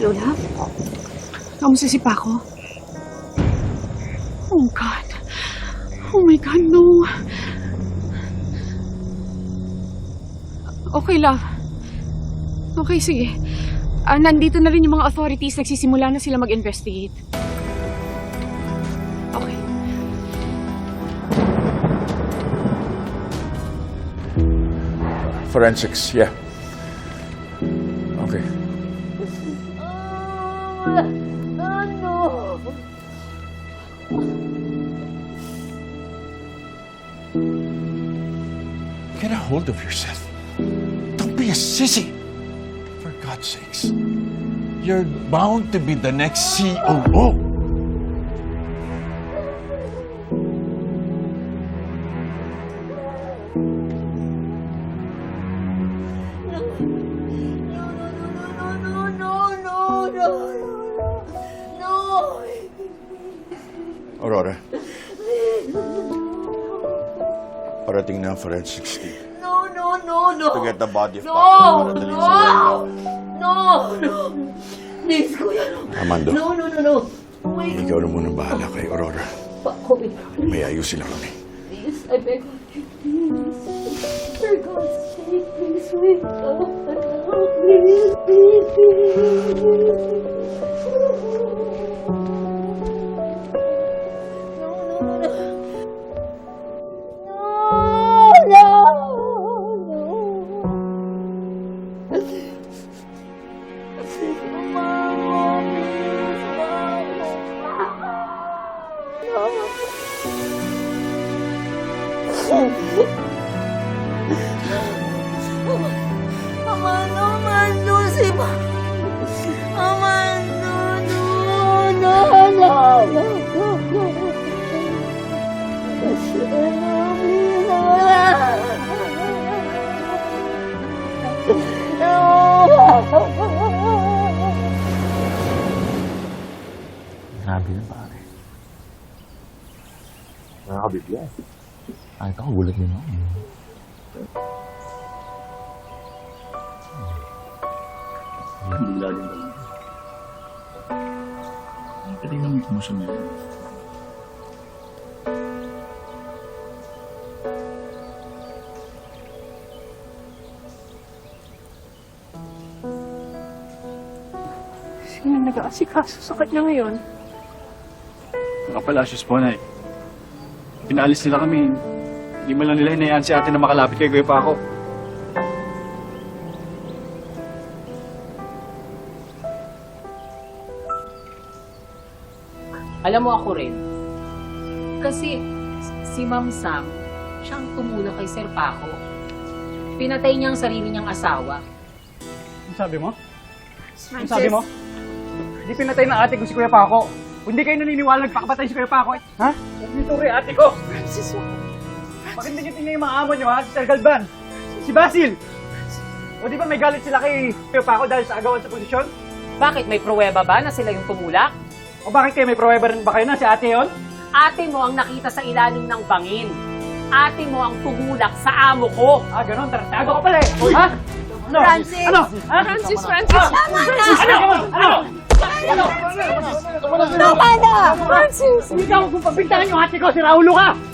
Lola? Kamusta si Paco? Oh, God. Oh, my God, no. Okay, love. Okay, sige. Ah, nandito na rin yung mga authorities. Nagsisimula na sila mag-investigate. Okay. Forensics, yeah. Hold of yourself. Don't be a sissy. For God's sakes. You're bound to be the next COO. No, no, no, no, no. No no Aurora. Parating na ang forensics team No, no, no, to get the body of No, sa no, no, no. Please, kuya, no. Amando, No, no, no, no. Wait, ikaw na muna bahala kay Aurora. Paco, wait. May ayusin lang kami. Please, I beg of you, please. For God's sake, please wake up. Please, please, please. Amando, Amando, si Ma... Amando, no, no, no, no, no. No. Grabe na pare. Kahit ako, gulat din ako. Bigla din ba? Pwede kami kumusong yun. Sino nag-aasikaso sa kanya ngayon? Mga palasyos po, Nay. Pinalis nila kami. Hindi man lang nila hinayaan si ate na makalapit kay Kuya Paco. Alam mo ako rin. Kasi si Ma'am Sam, siyang tumulong kay Sir Paco. Pinatay niya ang sarili niyang asawa. Ano sabi mo? Ano sabi mo? Hindi pinatay ng ate ko si Kuya Paco. Kung hindi kayo naniniwala nagpakapatay si Kuya Paco, eh. ha? Huwag niyo ito ate ko. Bakit hindi niyo tingnan yung mga amo niyo, ha? Si Sir Galban, si Basil. O di ba may galit sila kay Kuya Paco dahil sa agawan sa posisyon? Bakit? May pruweba ba na sila yung tumulak? O bakit kayo may pruweba rin ba kayo na si ate yon? Ate mo ang nakita sa ilalim ng bangin. Ate mo ang tumulak sa amo ko. Ah, ganun. Tarantado ka pala eh. Ha? Ano? Francis! Ano? Ha? Francis, Francis! Ano? Ano? Tama na! Francis! Ka kung pagbintangan yung ate ko, si Raulo ka!